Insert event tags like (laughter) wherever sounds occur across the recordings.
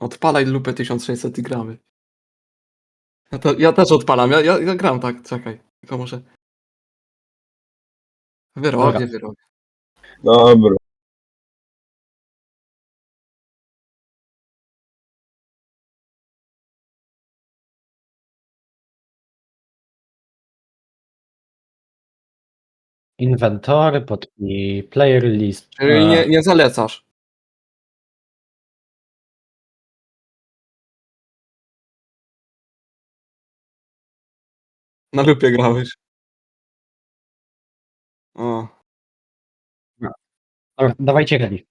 Odpalaj lupę 1600 i gramy. Ja, to, ja też odpalam, ja, ja, ja gram tak, czekaj. Tylko może... Wyrobię, Dobra. wyrobię. Dobra. Inwentory, pod i player list. Czyli E, nie, nie zalecasz. Na lupie grałeś. O, Dobra, dawajcie ready.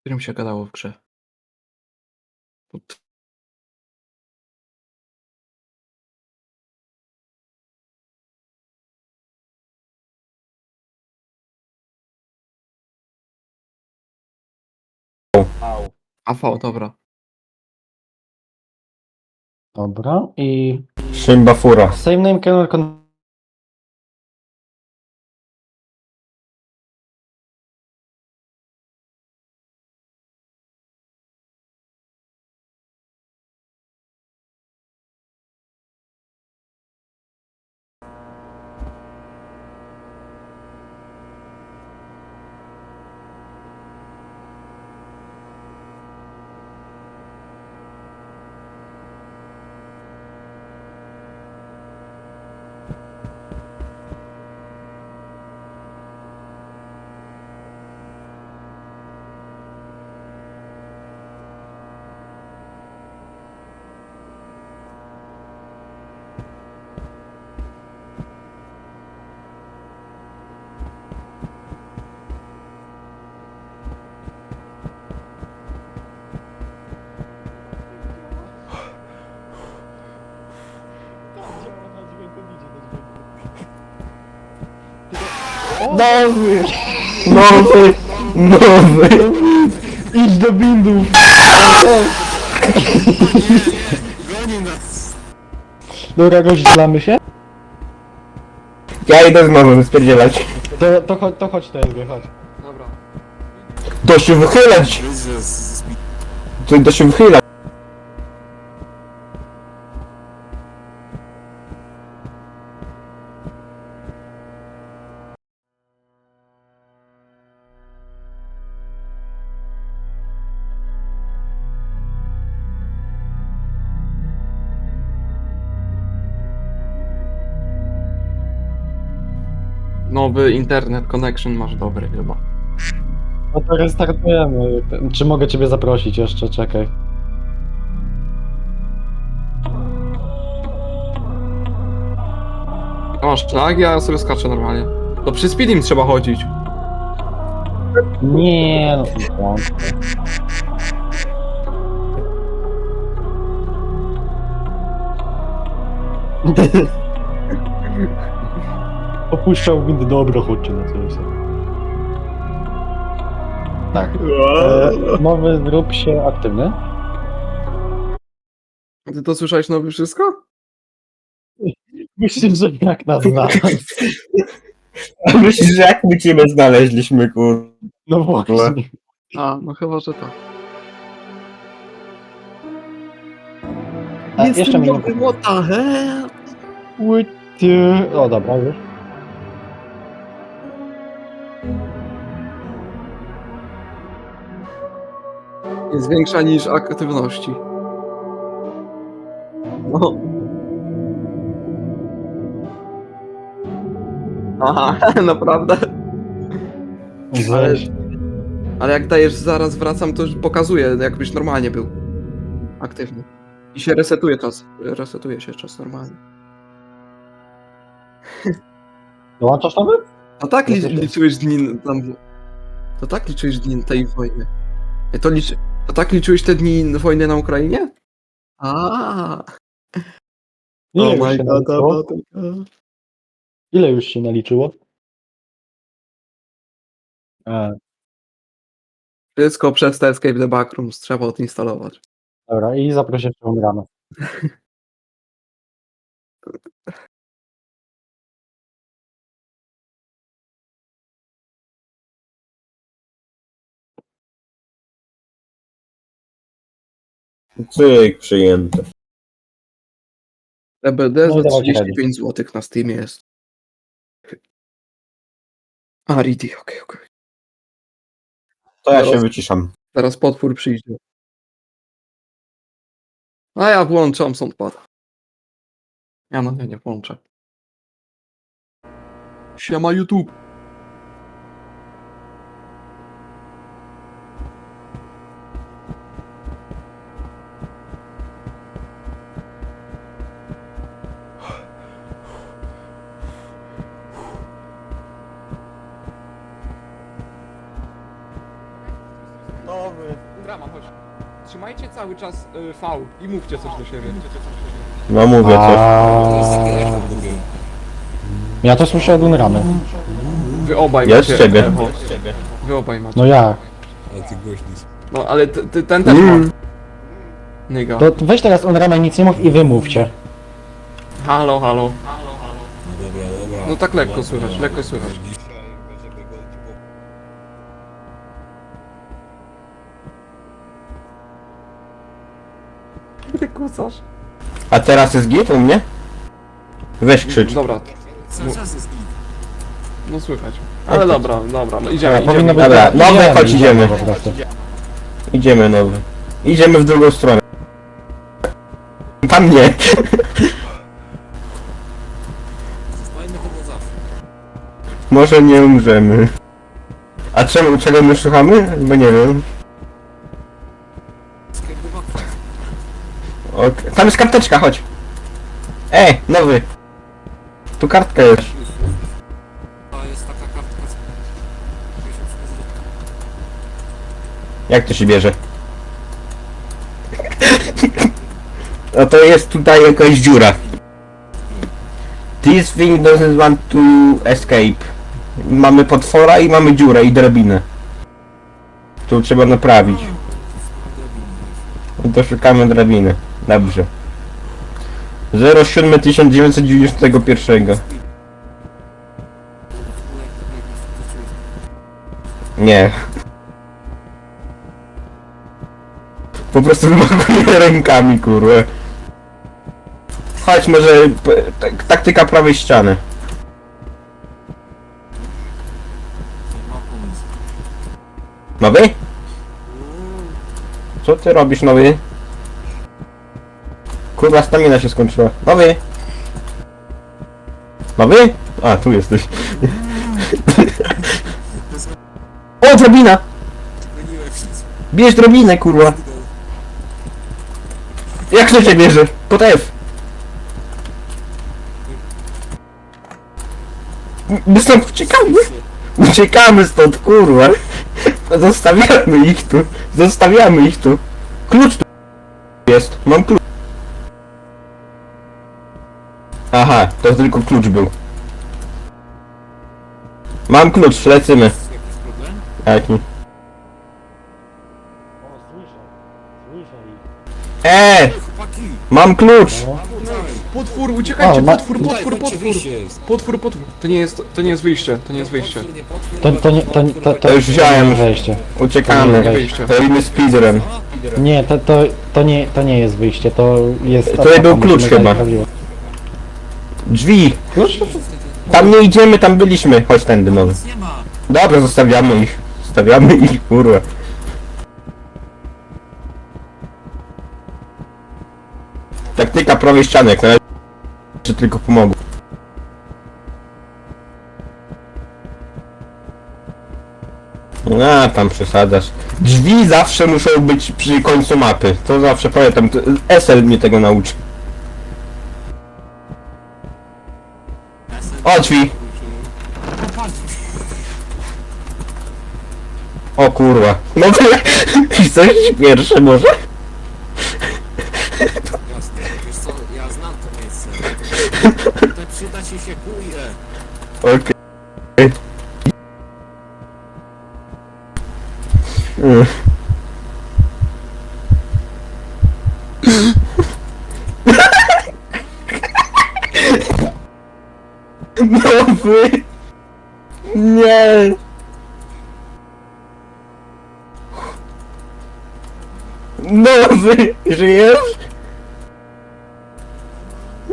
którym się gadało w grze? Pod- AV, dobra. Dobra, i Szymba fura. same name kernel con- Nowy! Nowy! Nowy! Idź do bindów! Dobra, rozdzielamy się? Ja idę z nowym spierdzielać. To, to, chodź, to chodź TSG, chodź. Dobra. To się wychylać! To, to się wychyla. Nowy internet connection masz dobry chyba. No to restartujemy. Czy mogę ciebie zaprosić jeszcze? Czekaj. A masz szlag, ja sobie skaczę normalnie. To przy speedim trzeba chodzić. Nie, no to włączę. (laughs) Opuszczał wind, dobro, chodźcie na coś. Tak. E, nowy zrób się aktywny. Ty to słyszałeś nowy wszystko? Myślisz, że jak nas zna? A (laughs) myślisz, że jak my ciebie znaleźliśmy, kur... No właśnie. A, no chyba, że tak. A, jeszcze minutę. what the hell? Łyty. O, dobra, już. Jest większa niż aktywności. No. Aha, (laughs) naprawdę? Weź. Ale jak dajesz zaraz wracam, to już pokazuje, jakbyś normalnie był aktywny. I się resetuje czas. Resetuje się czas normalnie. (laughs) Dołączasz nowy? A tak li- liczyłeś dni tam. To tak liczyłeś dni tej wojny. To, liczy... to tak liczyłeś te dni wojny na Ukrainie? A. Ile, Oh już my się god, naliczyło? Ile już się naliczyło? E, Wszystko przez te Escape the Backrooms trzeba odinstalować. dobra, i jeszcze rano. (laughs) Cyk, przyjęte. EBD No, za dawajcie 35 zł na Steamie jest. A, Ridi, okej, okej. To ja się Teraz- wyciszam. Zaraz potwór przyjdzie. A ja włączam soundpad. Ja no nie, nie włączę. Siema YouTube. Drama, chodź. Trzymajcie cały czas y, V i mówcie coś do siebie. No mówię coś. Ja to słyszę od Unramy. Wy obaj Ja z macie ciebie. echo. Wy obaj macie. No jak? No ale ty, ty, ten też ma. Mm. Nyga. To weź teraz Unramę nic nie mów i wymówcie. Halo, halo. No tak lekko słychać, lekko słychać. (laughs) Ty kucasz. A teraz jest git u mnie? Weź krzycz. Dobra. No, no słychać. Ale dobra, dobra, no idziemy, Powinno idziemy. być Dobra, tak. nowe, chodź, idziemy. po prostu. Idziemy nowy. Idziemy w drugą stronę. Tam nie. Może nie umrzemy. A czemu, czego my szukamy? Bo nie wiem. Tam jest karteczka, chodź. Ej, nowy. Tu kartka jest. To jest taka kartka. Jak to się bierze? (laughs) No to jest tutaj jakaś dziura. This thing doesn't want to escape. Mamy potwora i mamy dziurę i drabinę. Tu trzeba naprawić. No to szukamy drabiny. Dobrze. 07 1991 Nie. Po prostu wymachuję rękami, kurwa. Chodź, może tak- taktyka prawej ściany. Nowy? Co ty robisz, nowy? Kurwa, stamina się skończyła. Nowy? Nowy? A, tu jesteś. O, się. Bierz drabinę, kurwa. Jak to się bierze? Pod F. My stąd uciekamy. Uciekamy stąd, kurwa. Zostawiamy ich tu. Zostawiamy ich tu. Klucz tu jest. Mam klucz. Aha, to tylko klucz był. Mam klucz, lecimy. Jest jakiś problem? Jaki? O, słyszę. Słyszę ich. Eee, Chłopaki! mam klucz. Potwór, uciekajcie, O, ma- potwór, Tutaj, potwór, potwór. jest. Potwór, potwór. To nie jest, to nie jest wyjście, to nie jest wyjście. Potwór, nie potwór, To, nie to nie, to, to, to, To już wziąłem. nie wejście. Uciekamy. Nie wyjście. Robimy speedrun. Nie, to, to, to, nie, to nie jest wyjście, to jest... Tutaj był klucz chyba. prawdziwe. Drzwi. Tam nie idziemy, tam byliśmy. Chodź tędy, ma! Dobra, zostawiamy ich. Zostawiamy (laughs) ich, kurwa. Taktyka prawej ściany, jak na razie czy tylko pomogło. A, tam przesadzasz. Drzwi zawsze muszą być przy końcu mapy. To zawsze pamiętam. to- SL mnie tego nauczy. O, drzwi. O kurwa. No to (laughs) coś pierwsze może? jasne. Wiesz co, ja znam to miejsce. Tutaj przyda ci się kuje. Okej. Mm. Nowy! Nie! Nowy! Żyjesz?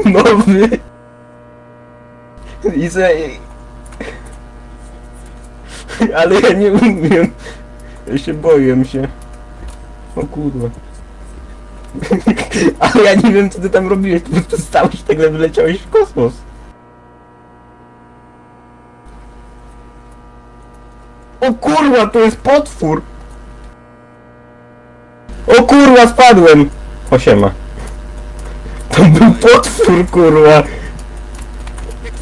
Nowy! I se... Ale ja nie umiem. Ja się boję się. O kurwa. (laughs) Ale ja nie wiem co ty tam robiłeś, po prostu stałeś i nagle wyleciałeś w kosmos. O kurwa, to jest potwór! O kurwa, spadłem! Osiema. To był potwór, kurwa! Jaki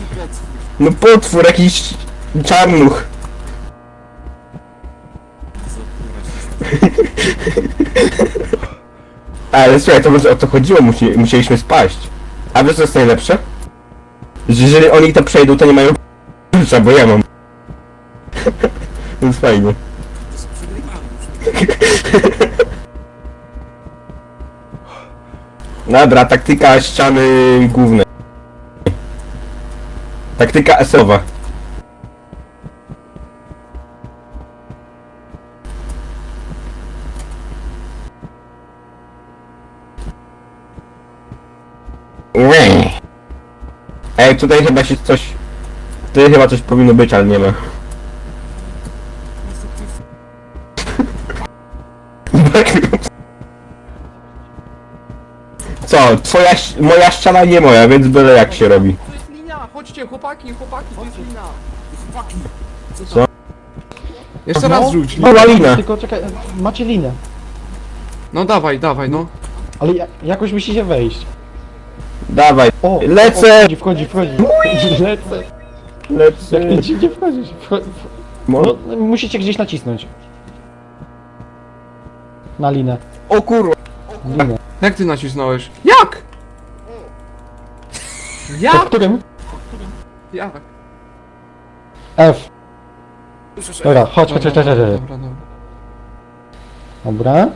potwór? No potwór, jakiś czarnuch. Co kurwa się Ale słuchaj, to może o to chodziło, Musi, musieliśmy spaść. A wiesz co jest najlepsze? Że jeżeli oni to przejdą, to nie mają (laughs) bo ja mam. (laughs) Więc fajnie. Przegrywamy już. Dobra, taktyka ściany głównej. Taktyka esowa. Ej, tutaj chyba się coś... Tutaj chyba coś powinno być, ale nie ma. Co? Twoja, ś- moja ściana nie moja, więc byle jak się robi. To jest linia, chodźcie chłopaki, chłopaki, to jest linia. Chłopaki! Co Co? tam? Jeszcze raz rzuć. Mała lina. Tylko czekaj, macie linę. No dawaj, dawaj, no. Ale ja, jakoś musicie wejść. Dawaj, O! Lecę! O, wchodzi, wchodzi, wchodzi. (laughs) Lecę. lecę. Jak ty dziwnie wchodzisz. Wcho- No, musicie gdzieś nacisnąć. Na linę. O kurwa. Linę. Jak ty nacisnąłeś? Jak? Po Jak? którym? Jak? F. Słyszę, Dobra, chodź, chodź, chodź, chodź, chodź. Dobra, dobra. Dobra.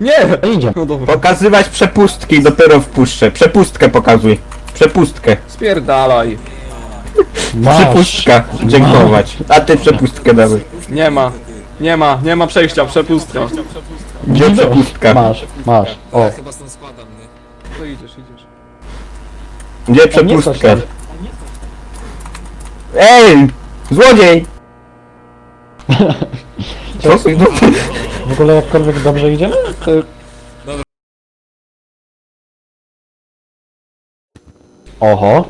Nie! No idzie. No dobra. Pokazywać przepustki, dopiero wpuszczę. Przepustkę pokazuj. Przepustkę. Spierdalaj. Masz. Przepustka. Dziękować. A ty przepustkę dawaj. Nie ma. Nie ma, nie ma przejścia, przepustka. Gdzie przepustka? Masz, masz. O. Ja chyba stąd spadam, nie? To idziesz, idziesz. Gdzie tam. Ej! Złodziej! (laughs) Co? W ogóle jakkolwiek dobrze idziemy? To... Oho.